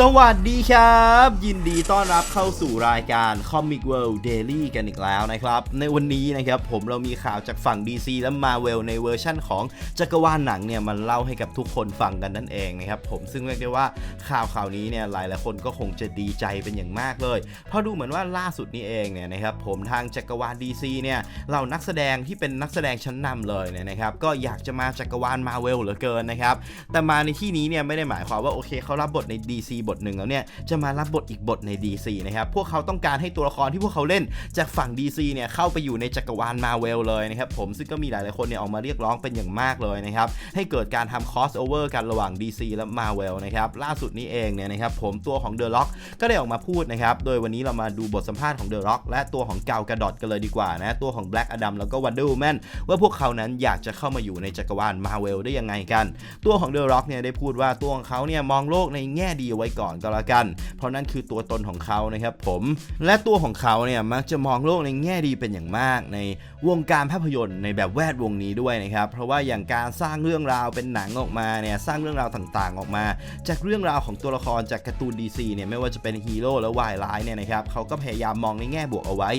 สวัสดีครับ ยินดีต้อนรับเข้าสู่รายการ Comic World Daily กันอีกแล้วนะครับ ในวันนี้นะครับผมเรามีข่าวจากฝั่ง DC และ Marvel ในเวอร์ชั่นของจักรวาลหนังเนี่ยมันเล่าให้กับทุกคนฟังกันนั่นเองนะครับผมซึ่งเรียกได้ว่าข่าวข่าวนี้เนี่ยหลายหลายคนก็คงจะดีใจเป็นอย่างมากเลย เพราะดูเหมือนว่าล่าสุดนี้เองเนี่ยนะครับผมทางจักรวาล DC เนี่ยเรานักแสดงที่เป็นนักแสดงชั้นนำเลยเนี่ยนะครับก็อยากจะมาจักรวาล Marvel เหลือเกินนะครับแต่มาในที่นี้เนี่ยไม่ได้หมายความว่าโอเคเขารับบทใน DC บทหนึ่งแล้วเนี่ยจะมารับบทอีกบทใน DC นะครับพวกเขาต้องการให้ตัวละครที่พวกเขาเล่นจากฝั่ง DC เนี่ยเข้าไปอยู่ในจักรวาล Marvel เลยนะครับผมซึ่งก็มีหลายๆคนเนี่ยออกมาเรียกร้องเป็นอย่างมากเลยนะครับให้เกิดการทำ crossover กันระหว่าง DC และ Marvel นะครับล่าสุดนี้เองเนี่ยนะครับผมตัวของ The Rock ก็ได้ออกมาพูดนะครับโดยวันนี้เรามาดูบทสัมภาษณ์ของ The Rock และตัวของเกากระดอดกันเลยดีกว่านะตัวของ Black Adam แล้วก็ Wonder Woman ว่าพวกเขานั้นอยากจะเข้ามาอยู่ในจักรวาล Marvel ได้ยังไงกัน ตัวของ The Rock เนี่ยได้พูดว่าตัวของเขาเนี่ยมองโลกในแง่ดีไว้ก่อนก็แล้วกัน เพราะนั่นคือตัวตนของเขานะครับผมและตัวของเขาเนี่ยมักจะมองโลกในแง่ดีเป็นอย่างมาก ในวงการภาพยนตร์ในแบบแวดวงนี้ด้วยนะครับเพราะว่าอย่างการสร้างเรื่องราวเป็นหนังออกมาเนี่ยสร้างเรื่องราวต่างๆ ออกมา จากเรื่องราวของตัวละครจากการ์ตูน DC เนี่ยไม่ว่าจะเป็นฮีโร่และวายร้ายเนี่ยนะครับเขาก็พยายามมองในแง่บวกเอาไว้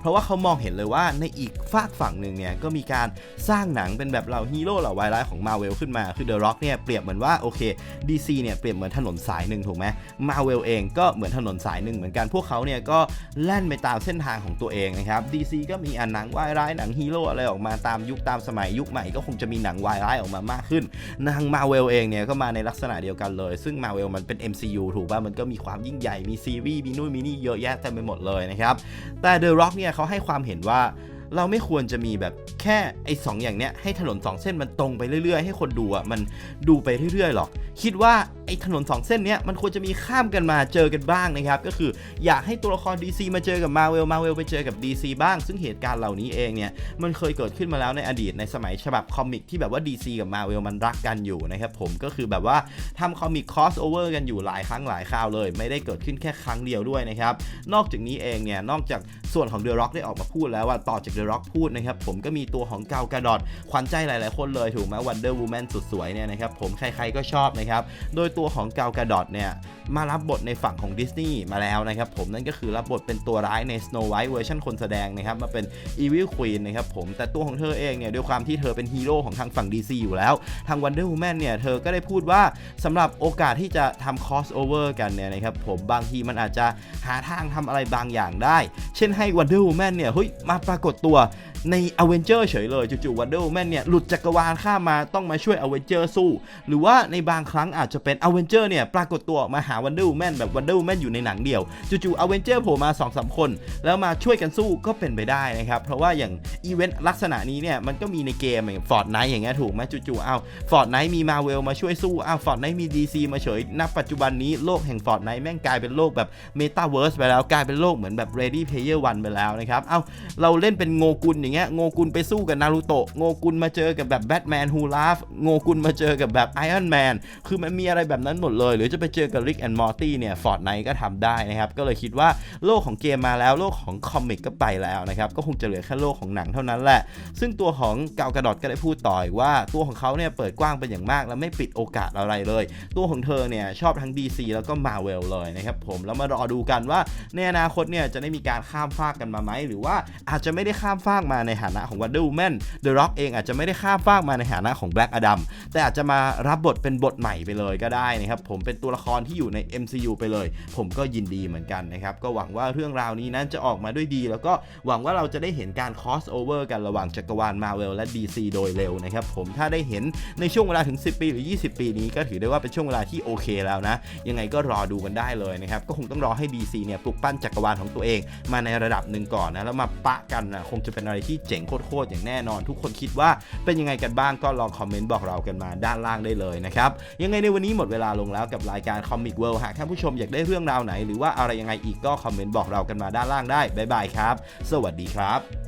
เพราะว่าเขามองเห็นเลยว่าในอีกฝากฝั่งหนึ่งเนี่ยก็มีการสร้างหนังเป็นแบบเหล่าฮีโร่เหล่าวายร้ายของ Marvel ขึ้นมาคือ The Rock เนี่ยเปรียบเหมือนว่าโอเค DC เนี่ยเปรียบเหมือนถนนสายหนึ่งถูกไหม Marvel เองก็เหมือนถนนสายหนึ่งเหมือนกันพวกเขาเนี่ยก็แล่นไปตามเส้นทางของตัวเองนะครับ DC ก็มีอันหนังวายร้ายหนังฮีโร่อะไรออกมาตามยุคตามสมัยยุคใหม่ก็คงจะมีหนังวายร้ายออกมามากขึ้นทาง Marvel เองเนี่ยก็มาในลักษณะเดียวกันเลย ซึ่ง Marvel มันเป็น MCU ถูกป่ะมันก็มีความยิ่งใหญ่มีซีรีส์มีนู่นมีนี่เยอะแยะเต็มไปหมดเลยนะครับแต่ The Rock เนี่ยเขาให้ความเห็นว่า เราไม่ควรจะมีแบบแค่ไอ้สองอย่างเนี้ยให้ถนนสองเส้นมันตรงไปเรื่อยๆ ให้คนดูอะมันดูไปเรื่อยๆหรอก คิดว่าไอ้ถนนสองเส้นเนี้ยมันควรจะมีข้ามกันมาเจอกันบ้างนะครับ ก็คืออยากให้ตัวละคร DC มาเจอกับ Marvel Marvel ไปเจอกับ DC บ้าง ซึ่งเหตุการณ์เหล่านี้เองเนี่ยมันเคยเกิดขึ้นมาแล้วในอดีตในสมัยฉบับคอมิกที่แบบว่า DC กับ Marvel มันรักกันอยู่นะครับผมก็คือแบบว่าทำคอมิก crossover กันอยู่หลายครั้งหลายคราวเลย ไม่ได้เกิดขึ้นแค่ครั้งเดียวด้วยนะครับนอกจากนี้เองเนี่ยนอกจากส่วนของ The Rock ได้ออกมาพูดแล้วว่าต่อจาก The Rock พูดนะครับผมก็มีตัวของเกากระดอดขวัญใจหลายๆคนเลยถูกไหม Wonder Woman สุดสวยเนี่ยนะครับผมใครๆก็ชอบนะครับโดยตัวของเกากระดอดเนี่ย มารับบทในฝั่งของดิสนีย์มาแล้วนะครับผมนั่นก็คือรับบทเป็นตัวร้ายใน Snow White เวอร์ชันคนแสดงนะครับมาเป็น Evil Queen นะครับผมแต่ตัวของเธอเองเนี่ยด้วยความที่เธอเป็นฮีโร่ของทางฝั่ง DC อยู่แล้ว ทาง Wonder Woman เนี่ยเธอก็ได้พูดว่าสำหรับโอกาสที่จะทำ crossover กันเนี่ยนะครับผมบางทีมันอาจจะหาทางทำอะไรบางอย่างได้ เช่นให้ Wonder Woman เนี่ยเฮ้ยมาปรากฏตัวใน Avenger เฉยเลยจู่ๆ Wonder Woman เนี่ยหลุดจักรวาลข้ามาต้องมาช่วย Avenger สู้ หรือว่าในบางครั้งอาจจะเป็น Avenger เนี่ยปรากฏตัวมาหา Wonder Woman แบบ Wonder Woman อยู่ในหนังเดียวจู่ๆ Avenger โผล่มา2-3คน แล้วมาช่วยกันสู้ก็เป็นไปได้นะครับ เพราะว่าอย่างอีเวนต์ลักษณะนี้เนี่ยมันก็มีในเกมอย่าง Fortnite อย่างเงี้ยถูกไหมจู่ๆอ้าว Fortnite มี Marvel มาช่วยสู้อ้าว Fortnite มี DC มาเฉยณปัจจุบันนี้โลกแห่ง Fortnite แม่งกลายเป็นโลกแบบ Metaverse ไปแล้วกลายเป็นโลกเหมือนแบบ Ready Player One ไปแล้วนะครับเอ้าเราเล่นเป็นโงกุลอย่างเงี้ยโงกุลไปสู้กับนารูโตะโงกุลมาเจอกับแบบแบทแมนฮูลาฟโงกุลมาเจอกับแบบไอออนแมนคือมันมีอะไรแบบนั้นหมดเลย หรือจะไปเจอกับริกแอนด์มอร์ตี้เนี่ยฟอร์ดไนก็ทำได้นะครับ ก็เลยคิดว่าโลกของเกมมาแล้วโลกของคอมิกก็ไปแล้วนะครับ ก็คงจะเหลือแค่โลกของหนังเท่านั้นแหละ ซึ่งตัวของเกากระดอดก็ได้พูดต่อยว่าตัวของเขาเนี่ยเปิดกว้างเป็นอย่างมาก และไม่ปิดโอกาสอะไรเลย ตัวของเธอเนี่ยชอบทั้ง DC แล้วก็ Marvel เลยนะครับผมแล้วมารอดูกันว่าในอนาคตเนี่ยจะได้มีการข้ามฟากกันมาไหมหรือว่าอาจจะไม่ได้ข้ามฟากมาในฐานะของ Wonder Woman The Rock เองอาจจะไม่ได้ข้ามฟากมาในฐานะของ Black Adam แต่อาจจะมารับบทเป็นบทใหม่ไปเลยก็ได้นะครับ ผมเป็นตัวละครที่อยู่ใน MCU ไปเลย ผมก็ยินดีเหมือนกันนะครับ ก็หวังว่าเรื่องราวนี้นั้นจะออกมาด้วยดี แล้วก็หวังว่าเราจะได้เห็นการ cross over กันระหว่างจักรวาล Marvel และ DC โดยเร็วนะครับผมถ้าได้เห็นในช่วงเวลาถึง 10 ปีหรือ 20 ปีนี้ก็ถือได้ว่าเป็นช่วงเวลาที่โอเคแล้วนะ ยังไงก็รอดูกันได้เลยนะครับ ก็คงต้องรอให้ DC เนี่ยปลุกปั้นจักรวาลของตัวเอง มาในระดับหนึ่งก่อนนะแล้วมาปะกันนะคงจะเป็นอะไรที่เจ๋งโคตรๆอย่างแน่นอน ทุกคนคิดว่าเป็นยังไงกันบ้างก็ลองคอมเมนต์บอกเรากันมาด้านล่างได้เลยนะครับ ยังไงในวันนี้หมดเวลาลงแล้วกับรายการ Comic World หากท่านผู้ชมอยากได้เรื่องราวไหน หรือว่าอะไรยังไงอีกก็คอมเมนต์บอกเรากันมาด้านล่างได้บ๊ายบายครับ สวัสดีครับ